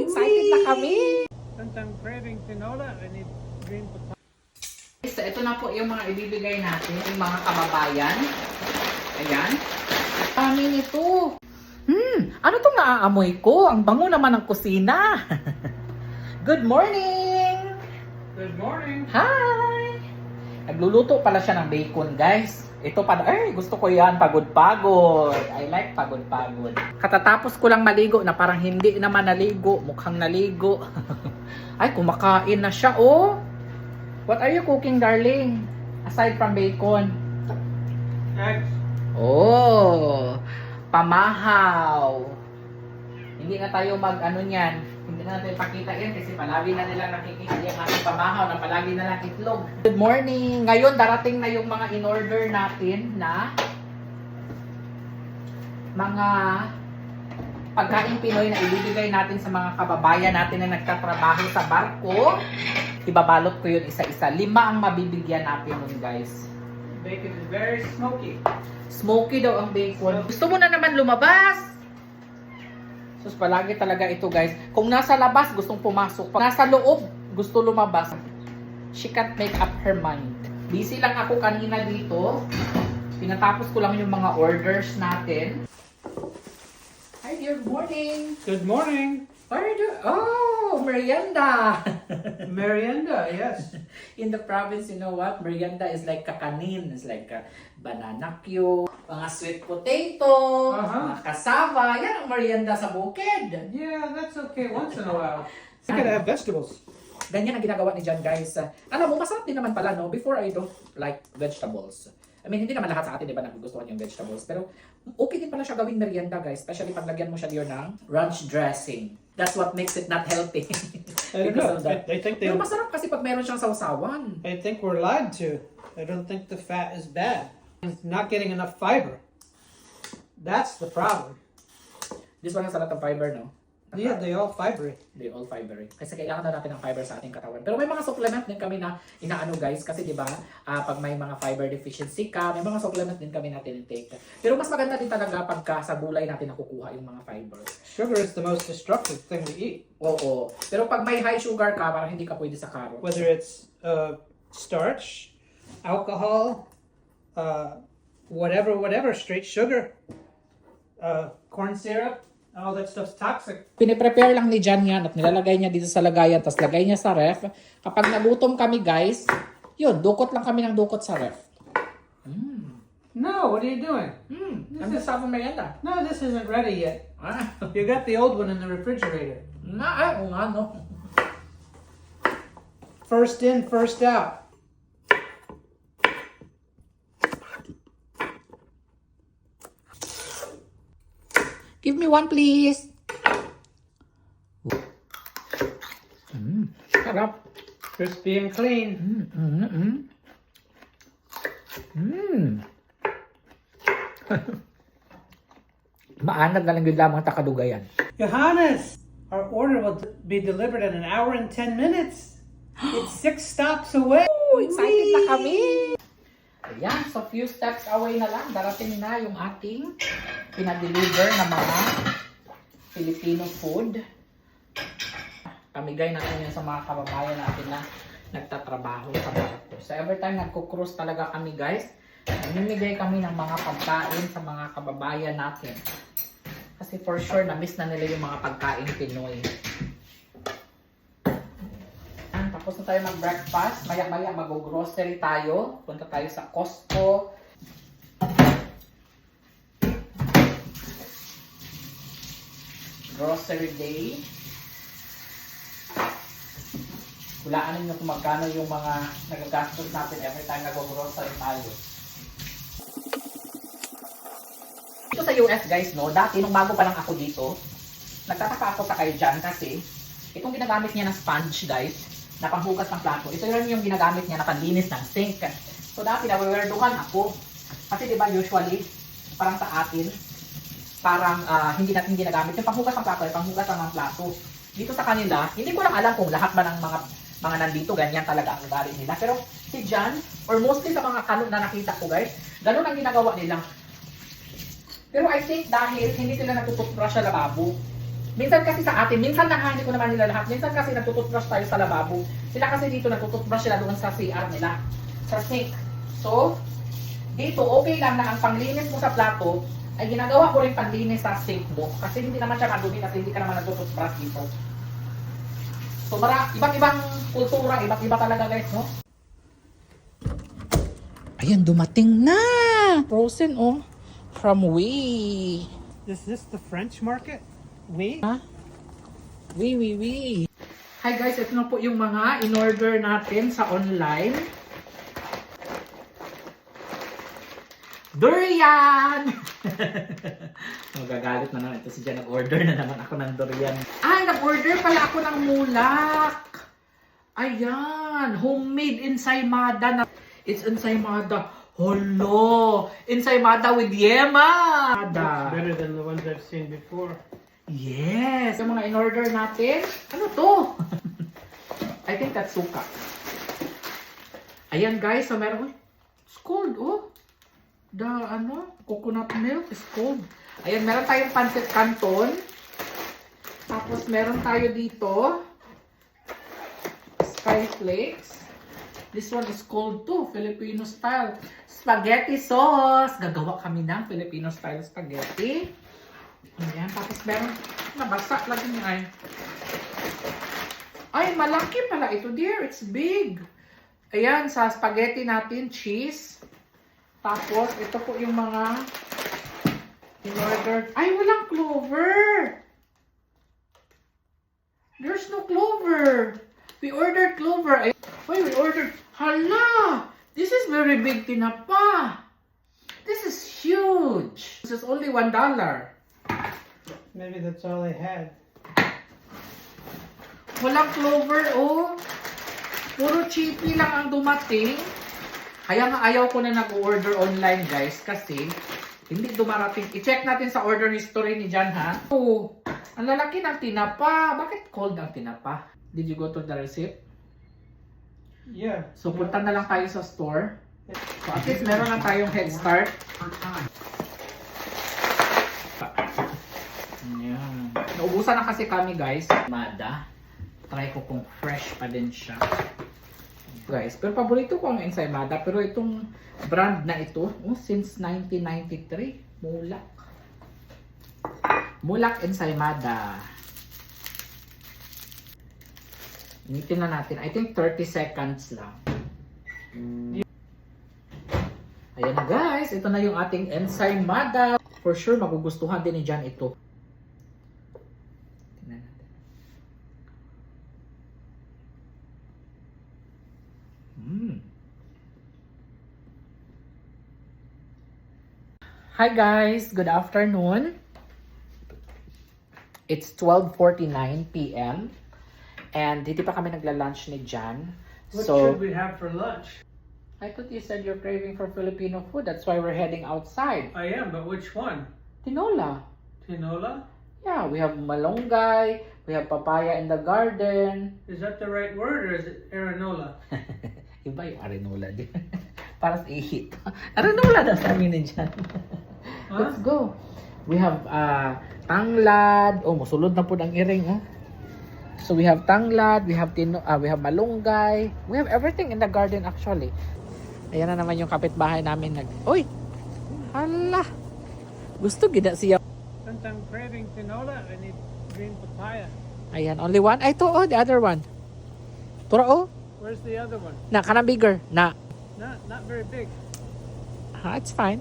Excited na kami! I'm craving tinola, I need green papaya. So, ito na po yung mga ibibigay natin, yung mga kababayan. Ayan. Kami nito. Hmm, ano tong naaamoy ko? Ang bango naman ng kusina. Good morning! Good morning. Hi! Nagluluto pala siya ng bacon, guys. Ito pa, ay, gusto ko yan, pagod-pagod. I like pagod-pagod. Katatapos ko lang maligo na parang hindi naman naligo, mukhang naligo. ay, kumakain na siya, oh. What are you cooking, darling? Aside from bacon. Eggs. Oh, pamahaw. Hindi na tayo mag ano niyan. Hindi na natin pakita yan kasi palagi na nilang nakikita yung ating pamahaw na palagi na lang itlog. Good morning! Ngayon darating na yung mga in-order natin na mga pagkain Pinoy na ibibigay natin sa mga kababayan natin na nagtatrabaho sa barko. Ibabalot ko yun isa-isa. Lima ang mabibigyan natin nun guys. Bacon is very smoky. Smoky daw ang bacon. Gusto mo na naman lumabas? Sus, palagi talaga ito guys. Kung nasa labas, gustong pumasok. Pag nasa loob, gusto lumabas. She can't make up her mind. Busy lang ako kanina dito. Pinatapos ko lang yung mga orders natin. Hi good morning. Good morning. What are you doing? Oh, merienda. Merienda, yes. In the province, you know what? Merienda is like kakanin. It's like a banana cue, mga sweet potato, Uh-huh. mga cassava. Yan ang merienda sa bukid. Yeah, that's okay once in a while. You gotta have vegetables. Ganyan ang ginagawa ni John, guys. Alam mo, masarap din naman pala, no? Before I don't like vegetables. I mean, hindi naman lahat sa atin, di ba, nagugustuhan yung vegetables. Pero, okay din pala siya gawing merienda, guys. Especially pag lagyan mo siya diyon ng ranch dressing. That's what makes it not healthy. I don't know. I, I think they. Pero masarap kasi pag meron siyang sausawan. I think we're lied to. I don't think the fat is bad. It's not getting enough fiber. That's the problem. This one has a lot of fiber, no? Yeah, they all fibery. They all fibery. Kasi kailangan na natin ng fiber sa ating katawan. Pero may mga supplement din kami na inaano guys. Kasi di ba, ah, pag may mga fiber deficiency ka, may mga supplement din kami natin take. Pero mas maganda din talaga pagka sa gulay natin nakukuha yung mga fiber. Sugar is the most destructive thing to eat. Oo. Pero pag may high sugar ka, parang hindi ka pwede sa carrot. Whether it's uh, starch, alcohol, uh, whatever, whatever, straight sugar, uh, corn syrup, all that stuff's toxic. Piniprepare lang ni Jan yan at nilalagay niya dito sa lagayan, tapos lagay niya sa ref. Kapag nagutom kami guys, yun, dukot lang kami ng dukot sa ref. No, what are you doing? Hmm, ang sa merienda. No, this isn't ready yet. Ah, You got the old one in the refrigerator. na, oo nga, no. First in, first out. Give me one, please. Mm, sarap. Crispy and clean. Mm, mm, mm. Mm. Maanag na lang yun lamang takadugayan. Johannes, our order will be delivered in an hour and 10 minutes. It's six stops away. Oh, excited na kami! Ayan, so few steps away na lang, darating na yung ating pinadeliver na mga Filipino food. Pamigay natin yan sa mga kababayan natin na nagtatrabaho sa barko. So every time nagko-cruise talaga kami guys, namimigay kami ng mga pagkain sa mga kababayan natin. Kasi for sure, na-miss na nila yung mga pagkain Pinoy. Ayan, Tapos na tayo mag-breakfast. Maya-maya mag-grocery tayo. Punta tayo sa Costco. Grocery day. Hulaan ninyo kung magkano yung mga nagagastos natin every time nag-grocery tayo. Ito sa US guys, no, dati nung bago pa lang ako dito, nagtataka ako sa kay Jan kasi itong ginagamit niya na sponge guys, na panghugas ng plato, ito yun yung ginagamit niya na panlinis ng sink. So dati nawiwerduhan ako. Kasi di ba usually, parang sa atin, parang ah, hindi natin ginagamit yung panghugas ng plato, yung panghugas ng plato. Dito sa kanila, hindi ko lang alam kung lahat ba ng mga mga nandito, ganyan talaga ang ugali nila. Pero si Jan, or mostly sa mga kanot na nakita ko guys, ganun ang ginagawa nila. Pero I think dahil hindi sila natutupra sa lababo, Minsan kasi sa atin, minsan hindi ko naman nila lahat. Minsan kasi nagtututbrush tayo sa lababo. Sila kasi dito nagtututbrush sila doon sa CR nila. Sa sink. So, dito okay lang na ang panglinis mo sa plato ay ginagawa ko rin panlinis sa sink mo. Kasi hindi naman siya madumi kasi hindi ka naman nagtututbrush dito. So, mara, ibang-ibang kultura, ibang-iba talaga guys, no? Ayan, dumating na! Frozen, oh. From Wee. Is this the French market? We? Wee, wee, wee. Hi guys, ito na po yung mga in-order natin sa online. Durian! Magagalit na naman ito si Jan. Nag-order na naman ako ng durian. Ay, nag-order pala ako ng mulak. Ayan, homemade ensaymada na. It's ensaymada. Holo! Ensaymada with yema! better than the ones I've seen before. Yes! Yung mga in-order natin, ano to? I think that's suka. Ayan guys, so meron, it's cold, oh. The, ano, coconut milk is cold. Ayan, meron tayong pancit canton. Tapos meron tayo dito, sky flakes. This one is cold too, Filipino style. Spaghetti sauce. Gagawa kami ng Filipino style spaghetti. Ayan, tapos meron, nabasa lagi niya ay. Ay, malaki pala ito, dear. It's big. Ayan, sa spaghetti natin, cheese. Tapos, ito po yung mga in-order. Ay, walang clover! There's no clover. We ordered clover. Ay, we ordered. Hala! This is very big tinapa. This is huge. This is only one dollar. Maybe that's all they had. Walang clover, oh. Puro chippy lang ang dumating. Kaya nga ayaw ko na nag-order online, guys, kasi hindi dumarating. I-check natin sa order history ni Jan, ha? Oh, ang lalaki ng tinapa. Bakit cold ang tinapa? Did you go to the receipt? Yeah. So, punta na lang tayo sa store. So, at least meron na tayong head start. Ayan. Naubusan na kasi kami, guys. Mada. Try ko kung fresh pa din siya. Guys, pero paborito ko ang ensaymada. Pero itong brand na ito, oh, since 1993, Mulak. Mulak ensaymada. Initin na natin. I think 30 seconds lang. Ayan na guys, ito na yung ating ensaymada. For sure, magugustuhan din ni John ito. Tingnan natin. Mm. Hi guys, good afternoon. It's 12:49 p.m. And hindi pa kami nagla-lunch ni Jan. What so, should we have for lunch? I thought you said you're craving for Filipino food. That's why we're heading outside. I am, but which one? Tinola. Tinola? Yeah, we have malunggay, we have papaya in the garden. Is that the right word or is it Aranola? Iba yung arenola din. Para sa ihit. arenola daw sa amin dyan. Let's go. We have uh, tanglad. Oh, musulod na po ng iring. Oh. So we have tanglad, we have tino, ah, we have malunggay. We have everything in the garden actually. Ayan na naman yung kapitbahay namin nag. Uy! Hala! Gusto gida siya. Since I'm craving tinola, I need green papaya. Ayan, only one. Ay, to, oh, the other one. Tura, oh. Where's the other one? Na, kanang bigger. Na. Not not very big. Ha, it's fine.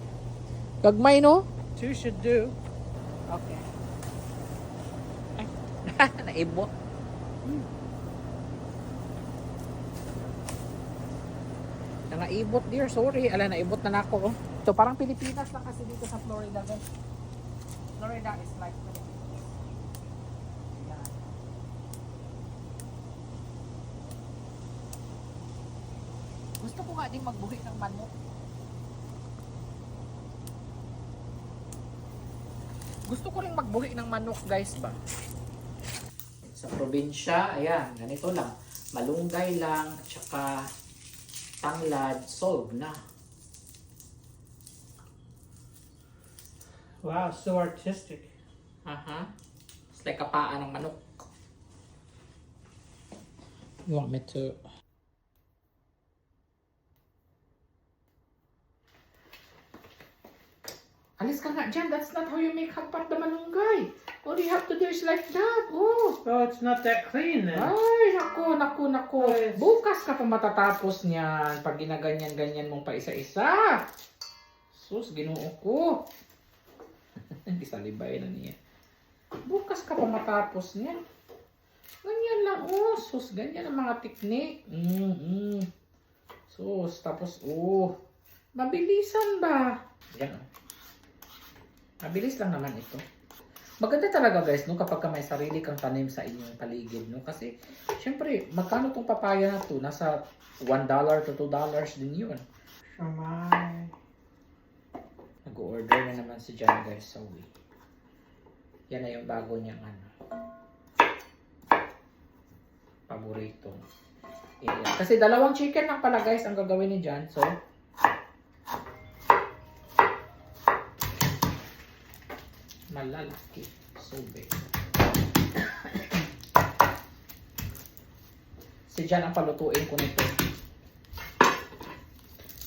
Gagmay, no? Two should do. Okay. Ay, naibot. Nangaibot dear, sorry. Ala, naibot na nako. Oh. So, parang Pilipinas lang kasi dito sa Florida. guys. Florida is like Gusto ko nga din magbuhi ng manok. Gusto ko rin magbuhi ng manok, guys ba? Sa probinsya, ayan, ganito lang. Malunggay lang, at saka tanglad, solve na. Wow, so artistic. Aha. Like kapaan ng manok. You want me to... Alis ka nga dyan. That's not how you make hagpat na malunggay. All you have to do is like that. Oh. Oh, it's not that clean then. Ay, naku, naku, naku. Yes. Bukas ka pa matatapos niyan pag ginaganyan-ganyan mong pa isa-isa. Sus, ginoo ko. Isalibay na niya. Bukas ka pa matapos niyan. Ganyan lang, oh. Sus, ganyan ang mga teknik. Mm -hmm. Sus, tapos, oh. Mabilisan ba? Yan, oh. Mabilis lang naman ito. Maganda talaga guys, no, kapag ka may sarili kang tanim sa inyong paligid, no? Kasi, syempre, magkano tong papaya na to? Nasa $1 to $2 din yun. Shamay. Nag-order na naman si John guys sa Wii. Yan na yung bago niyang ano. Paborito. Ayan. Kasi dalawang chicken lang pala guys ang gagawin ni John. So, malalaki. So big. si John ang palutuin ko nito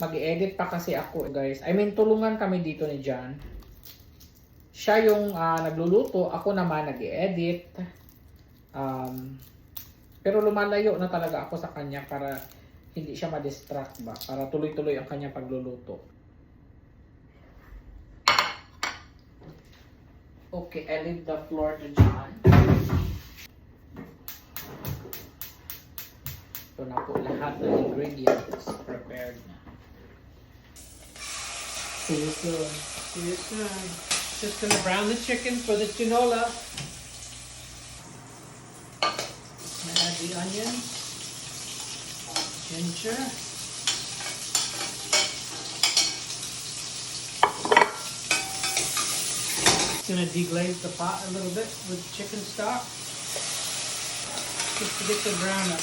mag-edit pa kasi ako guys. I mean, tulungan kami dito ni John. Siya yung ah, nagluluto, ako naman nag-edit. Um, pero lumalayo na talaga ako sa kanya para hindi siya ma-distract ba. Para tuloy-tuloy ang kanyang pagluluto. Okay, I leave the floor to John. Ito na po lahat ng ingredients prepared na. See you soon. See you soon. Just gonna brown the chicken for the tinola. Add the onion, ginger. Gonna deglaze the pot a little bit with chicken stock. Just to get the brown up.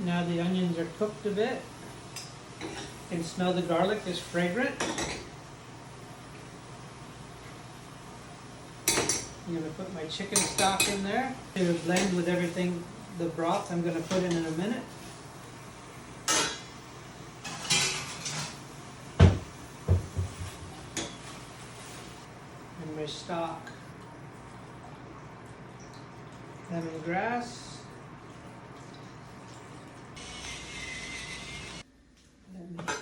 Now the onions are cooked a bit. can smell the garlic is fragrant. I'm gonna put my chicken stock in there to blend with everything, the broth I'm gonna put in in a minute. And my stock. Lemongrass. Lemon. I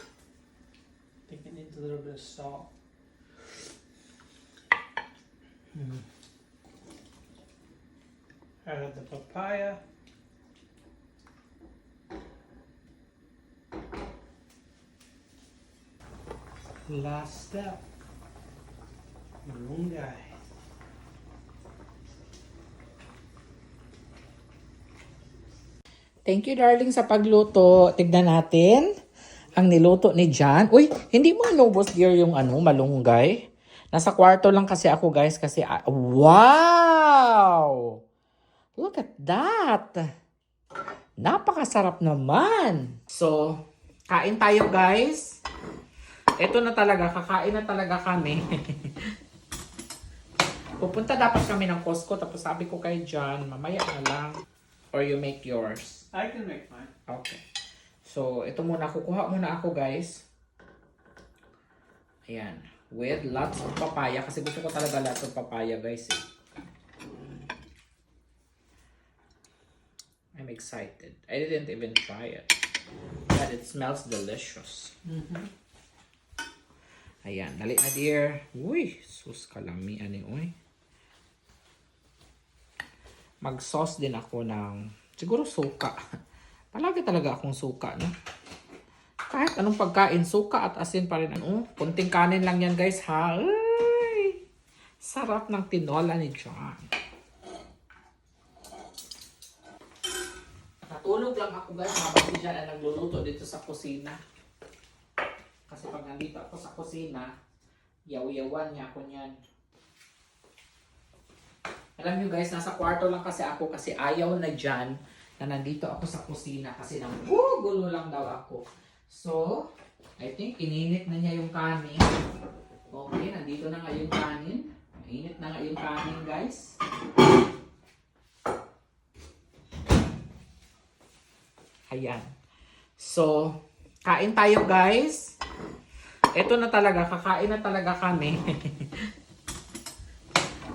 think it needs a little bit of salt. Hmm. Add the papaya. Last step. Malunggay. Thank you darling sa pagluto. Tignan natin ang niluto ni John. Uy, hindi mo inubos dear yung ano, malunggay. Nasa kwarto lang kasi ako guys kasi wow! Look at that. Napakasarap naman. So, kain tayo guys. Ito na talaga, kakain na talaga kami. Pupunta dapat kami ng Costco tapos sabi ko kay John, mamaya na lang. Or you make yours. I can make mine. Okay. So, ito muna. Kukuha muna ako, guys. Ayan. With lots of papaya. Kasi gusto ko talaga lots of papaya, guys. Eh. I'm excited. I didn't even try it. But it smells delicious. Mm-hmm. Ayan. Dali na, dear. Uy, sus kalami. Ano uy. Mag-sauce din ako ng, siguro suka. Palagi talaga akong suka, no? Kahit anong pagkain, suka at asin pa rin. Ano, kunting kanin lang yan, guys, ha? Ay, sarap ng tinola ni John. Natulog lang ako, guys, habang si John ay nagluluto dito sa kusina. Kasi pag nandito ako sa kusina, yaw-yawan niya ako niyan. Alam niyo guys, nasa kwarto lang kasi ako kasi ayaw na dyan na nandito ako sa kusina kasi nang gulo lang daw ako. So, I think ininit na niya yung kanin. Okay, nandito na nga yung kanin. Mainit na nga yung kanin, guys. Ayan. So, kain tayo, guys. Ito na talaga, kakain na talaga kami.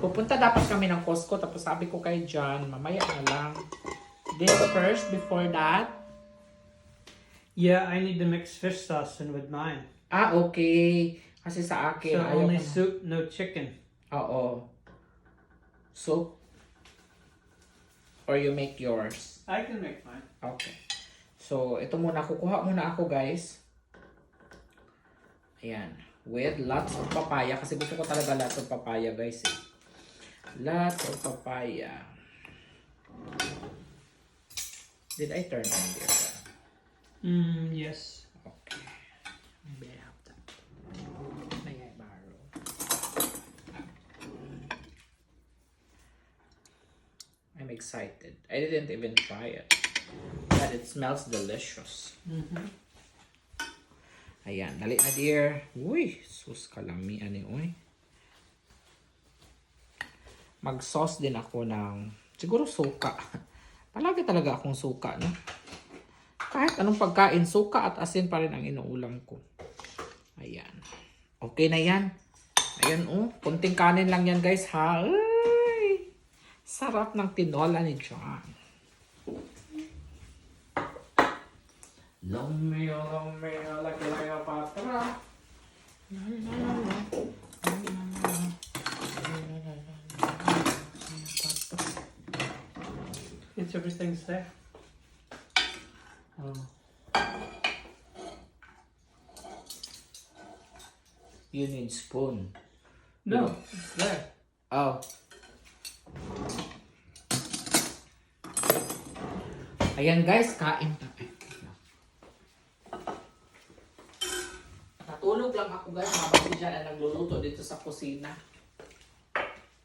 Pupunta dapat kami ng Costco, tapos sabi ko kay John, mamaya na lang. This first, before that. Yeah, I need to mix fish sauce in with mine. Ah, okay. Kasi sa akin, So only ko- soup, no chicken. Oo. So, or you make yours. I can make mine. Okay. So, ito muna. Kukuha muna ako, guys. Ayan. With lots of papaya. Kasi gusto ko talaga lots of papaya, guys. Eh. Lots of papaya. Did I turn on this? Mm, yes. Okay. Maybe I have that. May I borrow? I'm excited. I didn't even try it. But it smells delicious. Mm-hmm. Ayan, dali na dear. Uy, sus kalami ani uy. Mag-sauce din ako ng siguro suka. Palagi talaga akong suka, no? Kahit anong pagkain, suka at asin pa rin ang inuulam ko. Ayan. Okay na yan. Ayan oh, kunting kanin lang yan guys ha. Ay, sarap ng tinola ni John. Lomeo, lomeo, la Cleopatra. La, la, la, la. La, la, la, la. La, la, la, la, la. Cleopatra. It's everything's there. Oh. You need spoon. No, it's there. Oh. Ayan guys, kain na. Natulog lang ako guys, habang si Jan ang nagluluto dito sa kusina.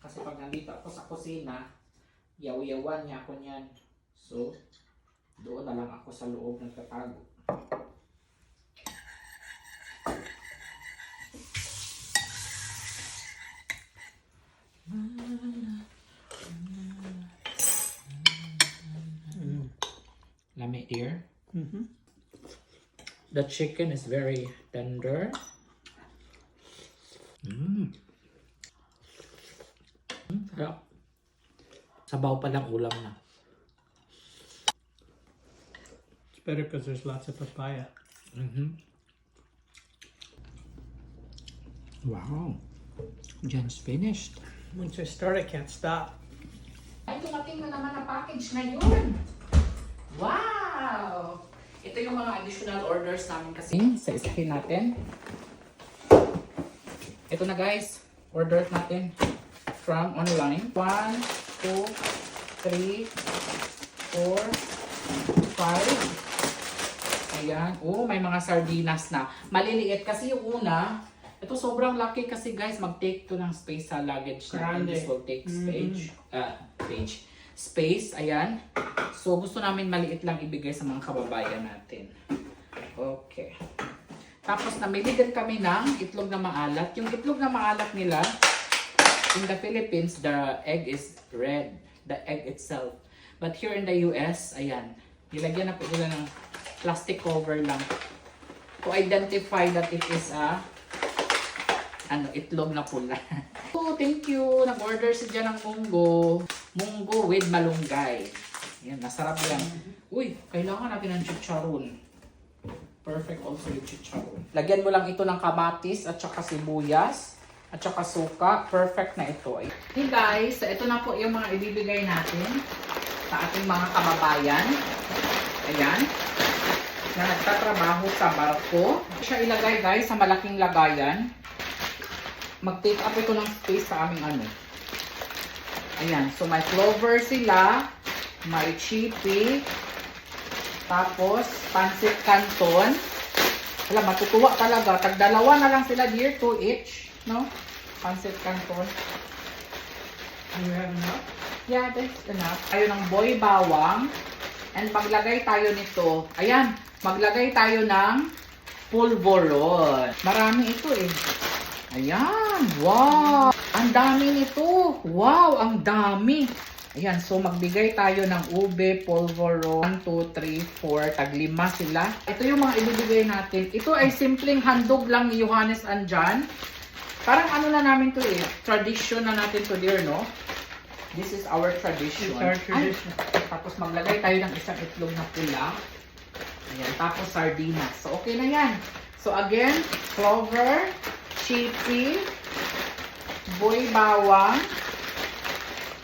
Kasi pag nandito ako sa kusina, yaw-yawan niya ako niyan. So, doon na lang ako sa loob nagtatago. Mm. Lami dear. Mm-hmm. The chicken is very tender. Mm. Mm, sarap. Sabaw pa lang ulam na. It's better because there's lots of papaya. Mhm. Wow. Jan's finished. Once I start, I can't stop. Ay, dumating na naman ang package ngayon. Wow! Ito yung mga additional orders namin kasi sa isahin natin. Ito na guys, order natin from online. 1, 2, 3, 4, 5. Ayan. Oh, may mga sardinas na. Maliliit kasi yung una, ito sobrang laki kasi guys, mag-take to ng space sa luggage natin. This will take Mhm. space. ah, page. Space, ayan. So, gusto namin maliit lang ibigay sa mga kababayan natin. Okay. Tapos, namili din kami ng itlog na maalat. Yung itlog na maalat nila, in the Philippines, the egg is red. The egg itself. But here in the US, ayan, nilagyan na po nila ng plastic cover lang to identify that it is a ano, itlog na pula. oh, thank you. Nag-order si dyan ng munggo. Munggo with malunggay. Yan, masarap yan. Uy, kailangan natin ng chicharon. Perfect also with chicharon. Lagyan mo lang ito ng kamatis at saka sibuyas at saka suka. Perfect na ito. Hey guys, ito na po yung mga ibibigay natin sa ating mga kababayan. Ayan. Na nagtatrabaho sa barko. Siya ilagay guys sa malaking lagayan mag-take up ito ng space sa aming ano. Ayan. So, may clover sila. May chippy. Tapos, pancit canton. Wala, matutuwa talaga. Tagdalawa na lang sila, dear. Two each. No? Pancit canton. Do you have enough? Yeah, that's enough. Tayo ng boy bawang. And maglagay tayo nito. Ayan. Maglagay tayo ng pulveron. Marami ito eh. Ayan, wow! Ang dami nito. Wow, ang dami. Ayan, so magbigay tayo ng ube, polvoro, 1, 2, 3, 4, taglima sila. Ito yung mga ibibigay natin. Ito ay simpleng handog lang ni Johannes Anjan. Parang ano na namin to eh, tradition na natin to dear, no? This is our tradition. It's our Ay, tradition. tapos maglagay tayo ng isang itlog na pula. Ayan, tapos sardinas. So, okay na yan. So, again, clover, chippy, boy bawang,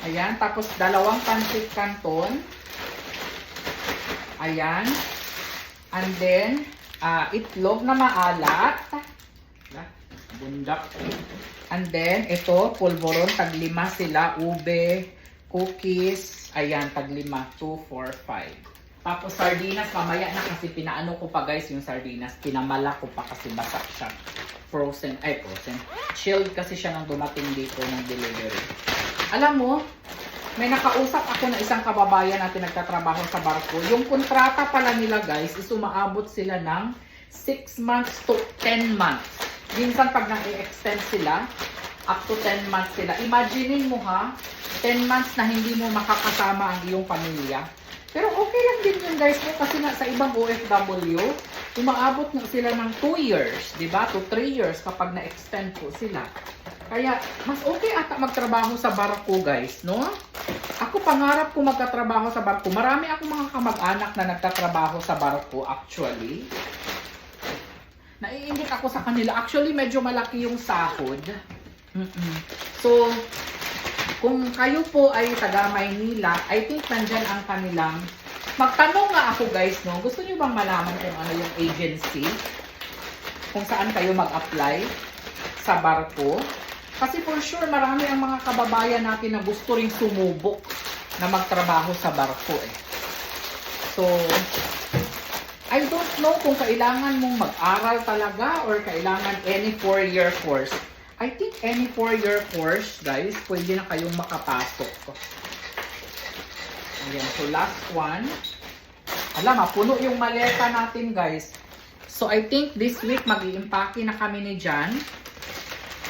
ayan, tapos dalawang pancit canton, ayan, and then, ah, itlog na maalat, bundak, and then, ito, pulboron, taglima sila, ube, cookies, ayan, taglima, 2, 4, 5. Tapos sardinas, mamaya na kasi pinaano ko pa guys yung sardinas. Pinamala ko pa kasi basa siya. Frozen, ay frozen. Chilled kasi siya nang dumating dito ng delivery. Alam mo, may nakausap ako na isang kababayan natin nagtatrabaho sa barko. Yung kontrata pala nila guys is umaabot sila ng 6 months to 10 months. Minsan pag nang-extend sila, up to 10 months sila. Imaginein mo ha, 10 months na hindi mo makakasama ang iyong pamilya. Pero okay lang din yun guys kasi nga sa ibang OFW, umaabot na sila ng 2 years, di ba? To 3 years kapag na-extend po sila. Kaya, mas okay ata magtrabaho sa barko guys, no? Ako pangarap ko magkatrabaho sa barko. Marami akong mga kamag-anak na nagtatrabaho sa barko actually. Naiingit ako sa kanila. Actually, medyo malaki yung sahod. Mm-mm. So, kung kayo po ay taga Maynila, I think nandyan ang kanilang Magtanong nga ako guys, no? Gusto niyo bang malaman kung ano yung agency? Kung saan kayo mag-apply sa barko? Kasi for sure, marami ang mga kababayan natin na gusto ring sumubok na magtrabaho sa barko eh. So, I don't know kung kailangan mong mag-aral talaga or kailangan any four-year course. I think any four-year course, guys, pwede na kayong makapasok. Ayan, so last one. Alam, puno yung maleta natin, guys. So, I think this week mag-iimpake na kami ni Jan.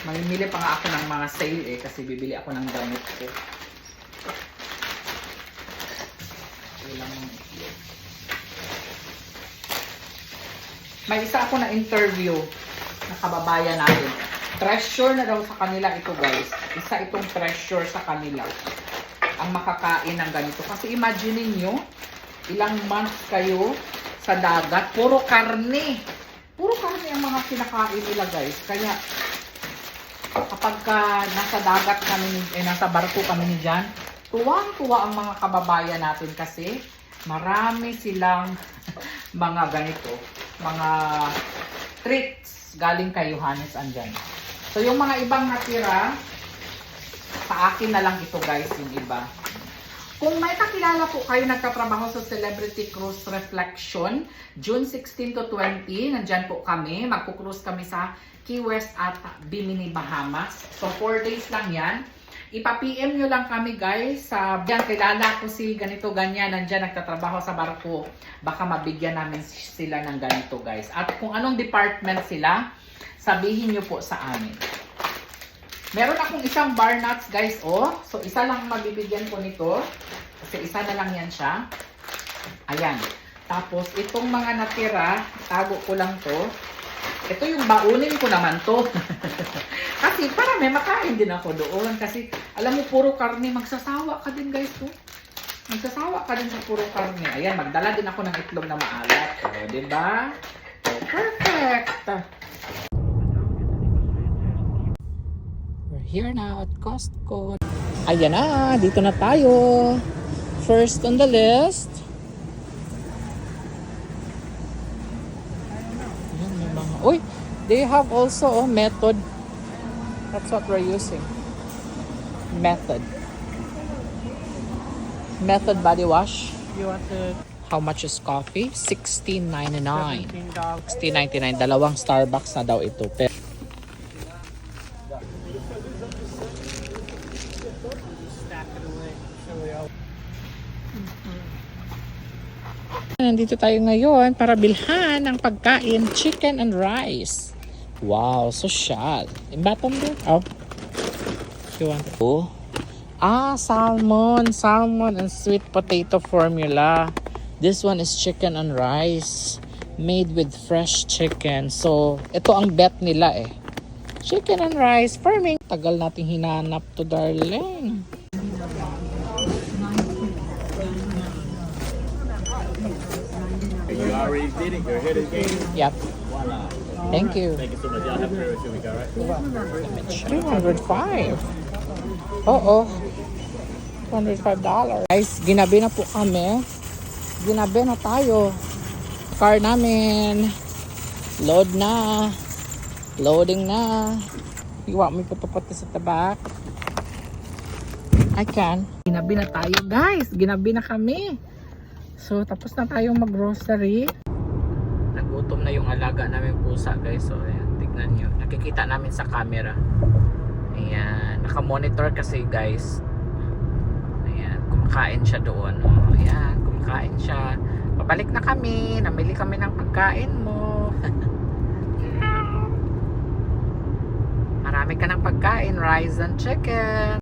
Mamimili pa nga ako ng mga sale eh, kasi bibili ako ng damit ko. Ilang mga May isa ako na interview na kababayan natin. Treasure na daw sa kanila ito guys. Isa itong treasure sa kanila. Ang makakain ng ganito. Kasi imagine niyo ilang months kayo sa dagat. Puro karne. Puro karne ang mga kinakain nila guys. Kaya kapag ka nasa dagat kami, eh, nasa barko kami ni Jan, tuwang-tuwa ang mga kababayan natin kasi marami silang mga ganito, mga treats galing kay Johannes andyan. So yung mga ibang natira, sa akin na lang ito guys, yung iba. Kung may kakilala po kayo nagkatrabaho sa Celebrity Cruise Reflection, June 16 to 20, nandyan po kami. Magpo-cruise kami sa Key West at Bimini, Bahamas. So 4 days lang yan. Ipa-PM nyo lang kami guys sa yan, kilala ko si ganito ganyan nandyan nagtatrabaho sa barko. Baka mabigyan namin sila ng ganito guys. At kung anong department sila sabihin nyo po sa amin. Meron akong isang bar nuts guys oh. So isa lang mabibigyan ko nito. Kasi isa na lang yan siya. Ayan. Tapos itong mga natira tago ko lang to ito yung baunin ko naman to kasi para may makain din ako doon. Kasi alam mo, puro karne. Magsasawa ka din guys. To. Magsasawa ka din sa puro karne. Ayan, magdala din ako ng itlog na maalat. O, diba? O, perfect! We're here now at Costco. Ayan na, dito na tayo. First on the list. Ayan, may mga... Uy! They have also oh, method. That's what we're using. Method. Method body wash. You want the How much is coffee? $16.99. $17? $16.99. Dalawang Starbucks na daw ito. Pero Stack it away. So we all Nandito tayo ngayon para bilhan ng pagkain, chicken and rice. Wow, so shot. In bottom there? Oh. You want Oh. Ah, salmon. Salmon and sweet potato formula. This one is chicken and rice. Made with fresh chicken. So, ito ang bet nila eh. Chicken and rice farming. Tagal nating hinanap to darling. Already did it. Go ahead again. Yep. Thank you. Thank you so much. Y'all have a great rest of your week, all right? 305. Oo. $205. Guys, ginabi na po kami. Ginabi na tayo. Car namin. Load na. Loading na. You want me to put this at the back? I can. Ginabi na tayo guys. Ginabi na kami. So, tapos na tayong mag-grocery. Nagutom na yung alaga namin pusa guys. So, ayan. Tignan nyo. Nakikita namin sa camera. Ayan. Naka-monitor kasi guys. Ayan. Kumakain siya doon. Oh, ayan. Kumakain siya. Pabalik na kami. Namili kami ng pagkain mo. Marami ka ng pagkain. Rice and chicken.